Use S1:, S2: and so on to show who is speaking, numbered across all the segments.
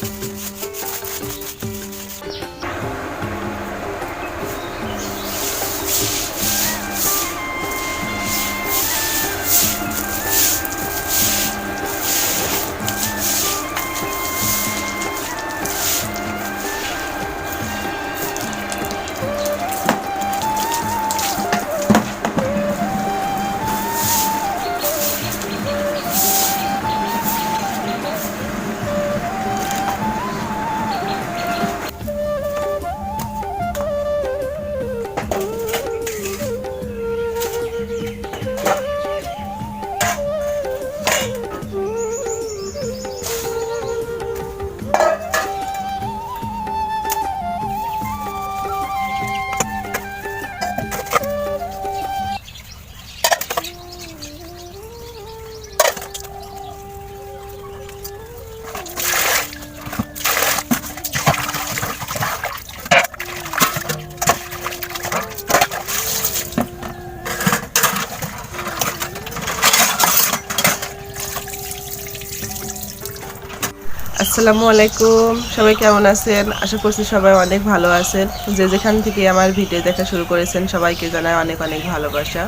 S1: thank you আসসালামু আলাইকুম। সবাই কেমন আছেন? আশা করছি সবাই অনেক ভালো আছেন। যে যেখান থেকে আমার ভিডিও দেখা শুরু করেছেন, সবাইকে জানাই অনেক অনেক ভালোবাসা।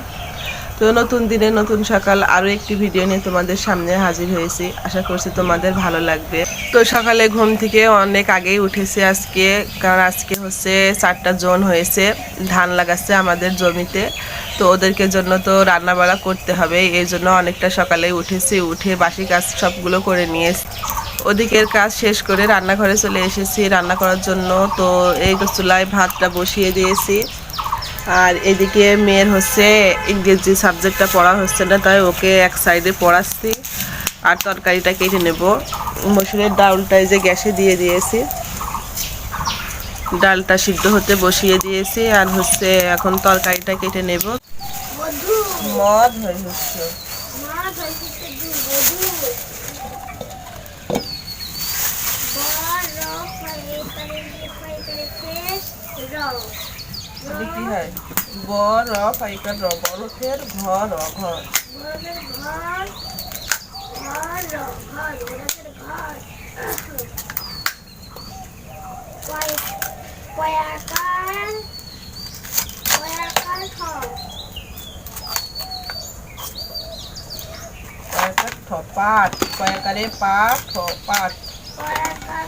S1: তো নতুন দিনে নতুন সকাল আরও একটি ভিডিও নিয়ে তোমাদের সামনে হাজির হয়েছি। আশা করছি তোমাদের ভালো লাগবে। তো সকালে ঘুম থেকে অনেক আগেই উঠেছি আজকে, কারণ আজকে হচ্ছে চারটা জোন হয়েছে, ধান লাগাচ্ছে আমাদের জমিতে। তো ওদেরকে জন্য তো রান্না বাড়া করতে হবে, এই জন্য অনেকটা সকালে উঠেছি, উঠে বাসি কাজ সবগুলো করে নিয়ে ওদিকের কাজ শেষ করে রান্নাঘরে চলে এসেছি, রান্না করার জন্য তো এই চুলায় ভাতটা বসিয়ে দিয়েছি। আর এদিকে মেয়ের হচ্ছে ইংরেজি সাবজেক্টটা পড়া হচ্ছে না, তাই ওকে এক সাইডে পড়াচ্ছি, আর তরকারিটা কেটে নেব। মসুরের ডাউলটাই যে গ্যাসে দিয়ে দিয়েছি। ডালটা সিদ্ধ হতে বসিয়ে দিয়েছি আর হচ্ছে এখন তরকারিটা কেটে নেব। মদ হচ্ছে। কি হয়। ব র পাইকার র বরফের ঘর ঘর
S2: ঘর। কয়াকার কয়াকার
S1: ঠ পাট কয়েকারে পাট ঠ পাট
S2: কয়াকার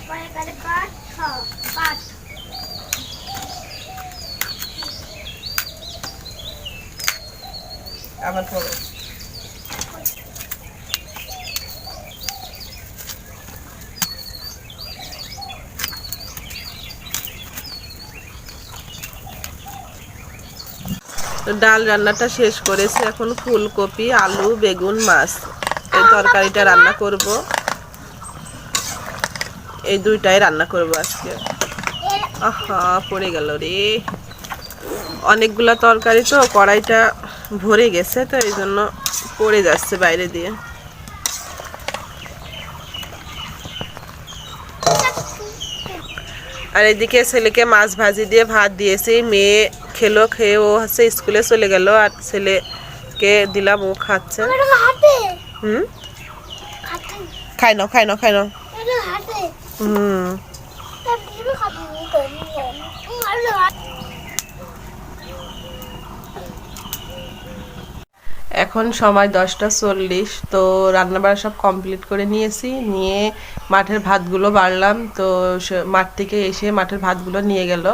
S1: আবার ডাল রান্নাটা শেষ করেছি। এখন ফুলকপি, আলু, বেগুন, মাছ। এই তরকারিটা রান্না করব। এই দুইটাই রান্না করব আজকে। আহা, পড়ে গেল রে। অনেকগুলা তরকারি তো, কড়াইটা ভরে গেছে, তো এই জন্য পড়ে যাচ্ছে বাইরে দিয়ে। আর এদিকে ছেলেকে মাছ ভাজি দিয়ে ভাত দিয়েছি। মেয়ে খেলো খেয়ে ও হচ্ছে স্কুলে চলে গেল আর ছেলেকে দিলাম ও খাচ্ছে। হুম? খাই নাও খাই নাও খাই নাও। হুম
S2: তা দিবে খাতে নি করি আলো
S1: এখন সময় দশটা চল্লিশ, তো রান্নাবাড়া সব কমপ্লিট করে নিয়েছি। নিয়ে মাঠের ভাতগুলো বাড়লাম, তো মাঠ থেকে এসে মাঠের ভাতগুলো নিয়ে গেল।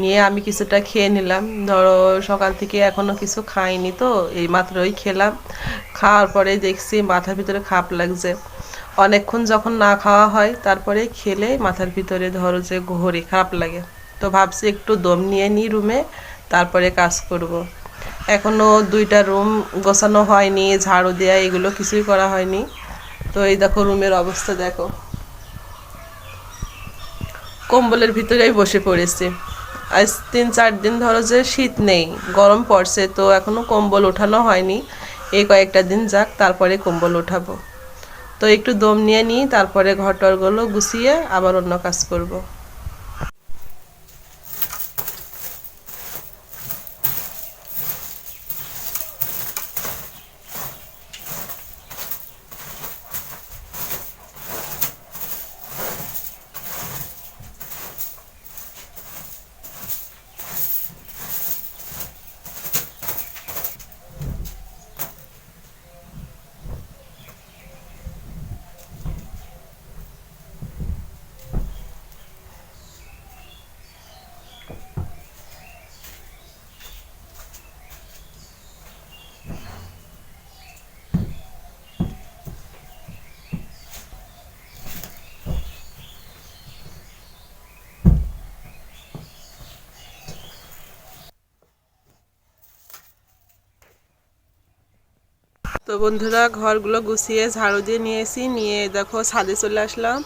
S1: নিয়ে আমি কিছুটা খেয়ে নিলাম। ধরো সকাল থেকে এখনও কিছু খাইনি তো এই মাত্রই খেলাম। খাওয়ার পরে দেখছি মাথার ভিতরে খাপ লাগছে। অনেকক্ষণ যখন না খাওয়া হয়, তারপরে খেলে মাথার ভিতরে ধরো যে ঘোরে খারাপ লাগে। তো ভাবছি একটু দম নিয়ে নিই রুমে তারপরে কাজ করব। এখনও দুইটা রুম গোছানো হয়নি, ঝাড়ু দেয়া, এগুলো কিছুই করা হয়নি। তো এই দেখো রুমের অবস্থা দেখো। কম্বলের ভিতরেই বসে পড়েছি। আজ তিন চার দিন ধরো যে শীত নেই, গরম পড়ছে, তো এখনও কম্বল ওঠানো হয়নি। এই কয়েকটা দিন যাক, তারপরে কম্বল ওঠাবো। তো একটু দম নিয়ে নিই, তারপরে ঘরটরগুলো গুছিয়ে আবার অন্য কাজ করব। তো বন্ধুরা, ঘরগুলো গুছিয়ে ঝাড়ু দিয়ে নিয়েছি, নিয়ে দেখো ছাদে চলে আসলাম।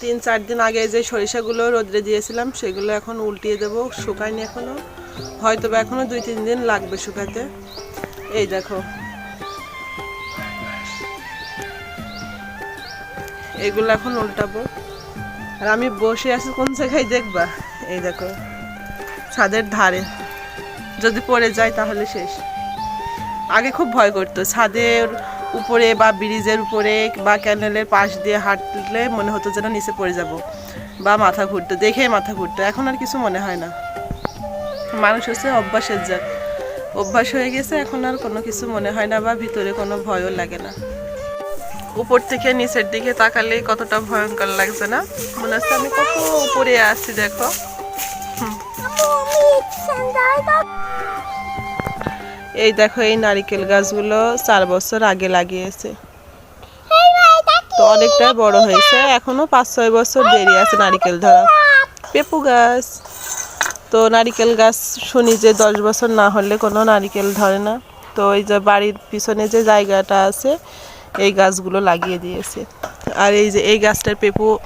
S1: তিন, চার দিন আগে যে সরিষাগুলো রোদ্রে দিয়েছিলাম, সেগুলো এখন উল্টিয়ে দেবো, শুকায়নি এখনও হয়তো বা এখনও দুই, তিন দিন লাগবে শুকাতে। এই দেখো। এগুলো এখন উল্টাবো। আর আমি বসে আছি কোন জায়গায় দেখবা? এই দেখো, ছাদের ধারে। যদি পড়ে যায় তাহলে শেষ। আগে খুব ভয় করতো। ছাদের উপরে বা ব্রিজের উপরে বা ক্যানেলের পাশ দিয়ে হাঁটলে মনে হতো যেন নিচে পড়ে যাব বা মাথা ঘুরতো দেখে মাথা ঘুরতো। এখন আর কিছু মনে হয় না। মানুষ হচ্ছে অভ্যাসের যা অভ্যাস হয়ে গেছে, এখন আর কোনো কিছু মনে হয় না বা ভিতরে কোনো ভয়ও লাগে না। উপর থেকে নিচের দিকে তাকালে কতটা ভয়ঙ্কর লাগছে না? মনে হচ্ছে আমি কত উপরে আছি, দেখো। এই দেখো এই নারিকেল গাছগুলো চার বছর আগে লাগিয়েছে। তো অনেকটাই বড় হয়েছে এখনও পাঁচ ছয় বছর দেরি আছে নারিকেল ধরা। পেঁপু গাছ। তো নারিকেল গাছ শুনি যে দশ বছর না হলে কোনো নারিকেল ধরে না। তো এই যে বাড়ির পিছনে যে জায়গাটা আছে এই গাছগুলো লাগিয়ে দিয়েছে। আর এই যে এই গাছটার পেঁপু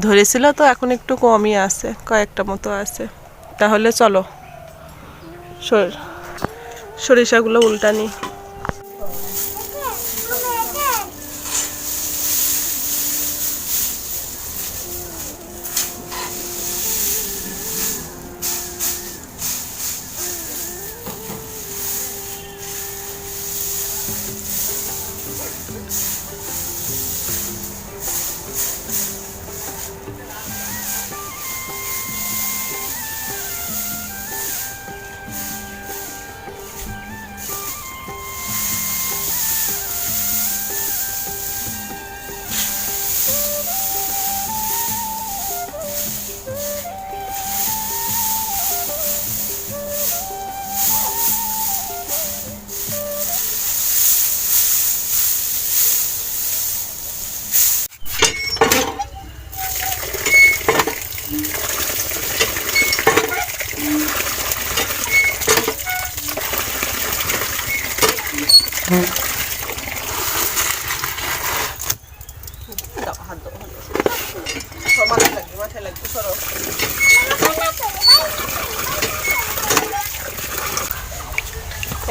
S1: ধরেছিল তো এখন একটু কমই আছে কয়েকটা মতো আছে। তাহলে চলো সর- সরিষাগুলো উল্টানি।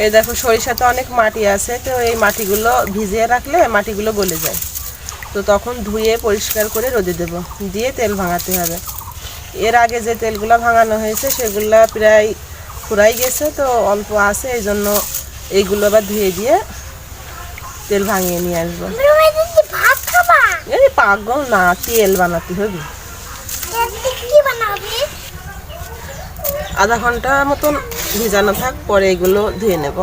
S1: এই দেখো সরিষাতে অনেক মাটি আছে তো এই মাটিগুলো ভিজিয়ে রাখলে মাটিগুলো গলে যায়। তো তখন ধুয়ে পরিষ্কার করে রোদে দেব দিয়ে তেল ভাঙাতে হবে। এর আগে যে তেলগুলো ভাঙানো হয়েছে সেগুলো প্রায় ফুরাই গেছে তো অল্প আছে এই জন্য এইগুলো আবার ধুয়ে দিয়ে তেল ভাঙিয়ে নিয়ে আসব। এই পাগল না তেল বানাতে হবে। আধা ঘণ্টা মতন ভিজানো থাক পরে এগুলো ধুয়ে নেব।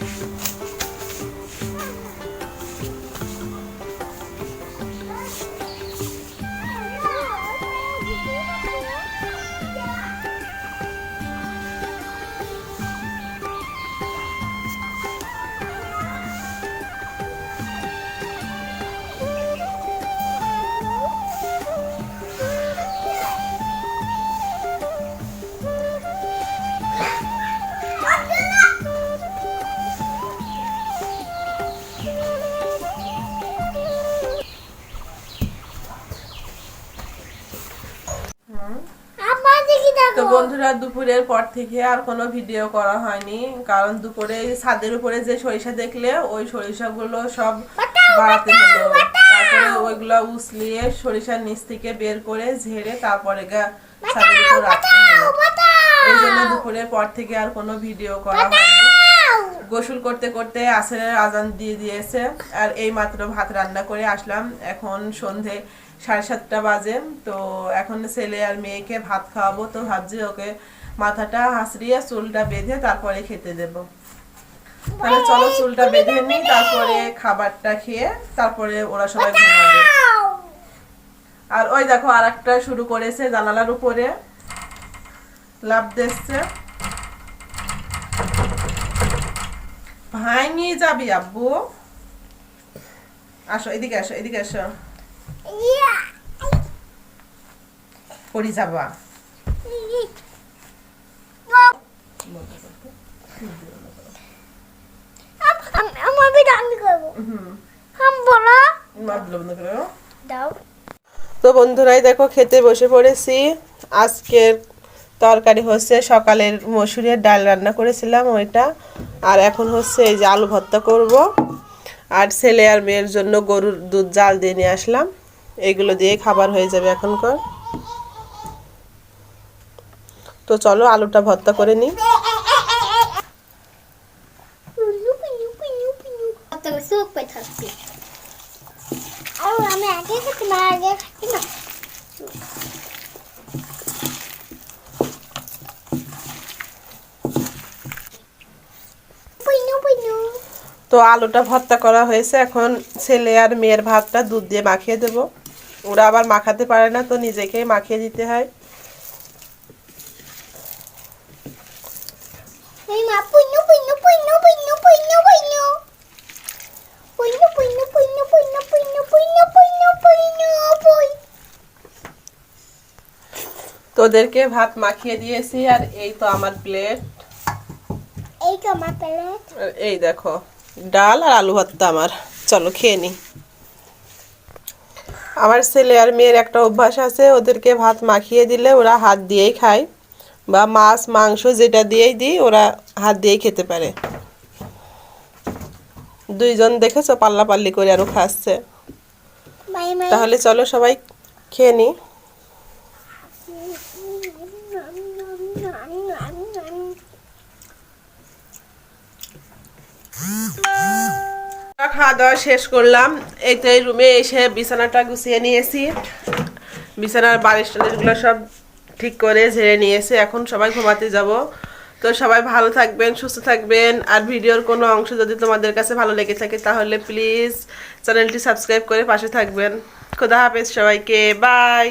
S2: Thank
S1: you. দুপুরের পর থেকে আর কোনো ভিডিও করা হয়নি। কারণ দুপুরে ছাদের উপরে যে সরিষা দেখলে ওই সরিষাগুলো সব বাড়াতে হলো। তারপরে ওইগুলো উসলিয়ে সরিষার নিচ থেকে বের করে ঝেড়ে তারপরে ছাদের উপর রাখতে এই জন্য দুপুরের পর থেকে আর কোনো ভিডিও করা হয়নি। গোসল করতে করতে আসরের আজান দিয়ে দিয়েছে। আর এই মাত্র ভাত রান্না করে আসলাম। এখন সন্ধে সাড়ে সাতটা বাজে। তো এখন ছেলে আর মেয়েকে ভাত খাওয়াবো। তো ভাবছি ওকে মাথাটা হাসড়িয়ে চুলটা বেঁধে তারপরে খেতে দেব। তাহলে চলো চুলটা বেঁধে নিই তারপরে খাবারটা খেয়ে তারপরে ওরা সবাই ঘুমাবে। আর ওই দেখো আর একটা শুরু করেছে জানালার উপরে। লাভ দিচ্ছে। ভাঙি যাবি আব্বু? আসো এদিকে আসো এদিকে আসো। পড়ি যাবা
S2: আমার বিটা আমি করব হাম বলো
S1: মাপলো বন্ধ করো
S2: দাও।
S1: তো বন্ধুরাই দেখো খেতে বসে পড়েছি। আজকের তরকারি হচ্ছে সকালের মসুরের ডাল রান্না করেছিলাম ওইটা। আর এখন হচ্ছে এই যে আলু ভর্তা করব। আর ছেলে আর মেয়ের জন্য গরুর দুধ জাল দিয়ে নিয়ে আসলাম। এইগুলো দিয়ে খাবার হয়ে যাবে এখনকার। তো চলো আলুটা ভর্তা করে নিই। তো আলুটা ভর্তা করা হয়েছে এখন ছেলে আর মেয়ের ভাতটা দুধ দিয়ে মাখিয়ে দেব ওরা আবার মাখাতে পারে না তো নিজেকেই মাখিয়ে দিতে হয় তোদেরকে ভাত মাখিয়ে দিয়েছি আর এই তো আমার প্লেট
S2: এই তো আমার প্লেট
S1: এই দেখো ডাল আর আলু ভর্তা আমার। চলো খেয়ে নি। আমার ছেলে আর মেয়ের একটা অভ্যাস আছে ওদেরকে ভাত মাখিয়ে দিলে ওরা হাত দিয়েই খায় বা মাছ মাংস যেটা দিয়েই দিই ওরা হাত দিয়েই খেতে পারে। দুইজন দেখেছ পাল্লা পাল্লি করে আরও খাচ্ছে। তাহলে চলো সবাই খেয়ে নি। খাওয়া দাওয়া শেষ করলাম। এই তো এই রুমে এসে বিছানাটা গুছিয়ে নিয়েছি। বিছানার বালিশ টালিশগুলো সব ঠিক করে ঝেড়ে নিয়েছে। এখন সবাই ঘুমাতে যাব। তো সবাই ভালো থাকবেন, সুস্থ থাকবেন। আর ভিডিওর কোনো অংশ যদি তোমাদের কাছে ভালো লেগে থাকে, তাহলে প্লিজ চ্যানেলটি সাবস্ক্রাইব করে পাশে থাকবেন। খোদা হাফেজ সবাইকে। বাই